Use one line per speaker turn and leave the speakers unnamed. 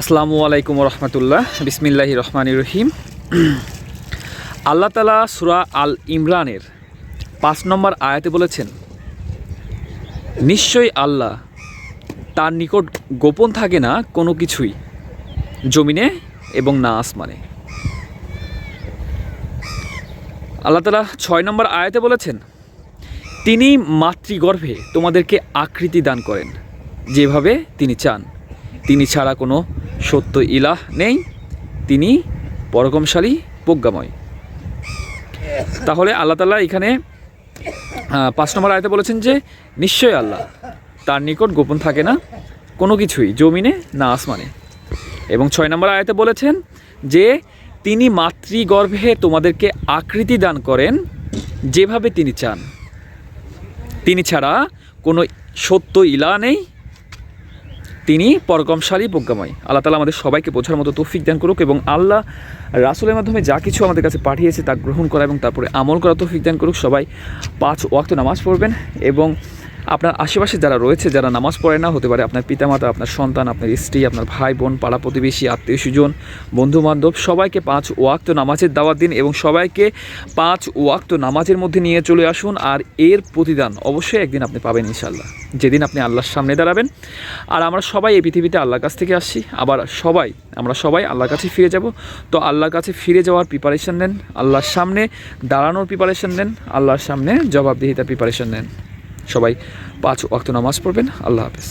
আসসালামু আলাইকুম রহমতুল্লাহ। বিসমিল্লাহি রহমান রহিম। আল্লাহ তালা সুরা আল ইমরানের পাঁচ নম্বর আয়াতে বলেছেন, নিশ্চয়ই আল্লাহ তার নিকট গোপন থাকে না কোনো কিছুই, জমিনে এবং না আসমানে। আল্লাহ তালা ছয় নম্বর আয়াতে বলেছেন, তিনি মাতৃগর্ভে তোমাদেরকে আকৃতি দান করেন, যেভাবে তিনি চান। তিনি ছাড়া কোনো সত্য ইলাহ নেই, তিনি পরকমশালী, প্রজ্ঞাময়। তাহলে আল্লাহ তালা এখানে পাঁচ নম্বর আয়তে বলেছেন যে, নিশ্চয়ই আল্লাহ তার নিকট গোপন থাকে না, কোনো কিছুই, জমিনে না আসমানে। এবং ছয় নম্বর আয়তে বলেছেন যে, তিনি মাতৃগর্ভে তোমাদেরকে আকৃতি দান করেন যেভাবে তিনি চান। তিনি ছাড়া কোনো সত্য ইলা নেই তিনি পরকমশালী প্রজ্ঞাময়। আল্লাহ তালা আমাদের সবাইকে বোঝার মতো তৌফিক দান করুক এবং আল্লাহ রাসুলের মাধ্যমে যা কিছু আমাদের কাছে পাঠিয়েছে তা গ্রহণ করা এবং তারপরে আমল করা তৌফিক দান করুক। সবাই পাঁচ ওয়াক্ত নামাজ পড়বেন এবং আপনার আশেপাশে যারা রয়েছে, যারা নামাজ পড়ে না, হতে পারে আপনার পিতামাতা, আপনার সন্তান, আপনার স্ত্রী, আপনার ভাই বোন, পাড়া প্রতিবেশী, আত্মীয় স্বজন বন্ধু বান্ধব সবাইকে পাঁচ ওয়াক্ত নামাজের দাওয়াত দিন এবং সবাইকে পাঁচ ওয়াক্ত নামাজের মধ্যে নিয়ে চলে আসুন আর এর প্রতিদান অবশ্যই একদিন আপনি পাবেন ইনশাল্লাহ যেদিন আপনি আল্লাহর সামনে দাঁড়াবেন। আর আমরা সবাই এই পৃথিবীতে আল্লাহর কাছ থেকে আসছি। আবার সবাই, আমরা সবাই আল্লাহর কাছে ফিরে যাব। তো আল্লাহর কাছে ফিরে যাওয়ার প্রিপারেশন নেন। আল্লাহর সামনে দাঁড়ানোর প্রিপারেশন নেন। আল্লাহর সামনে জবাবদিহিতার প্রিপারেশন নেন। সবাই পাঁচ ওয়াক্ত নামাজ পড়বেন। আল্লাহ হাফেজ।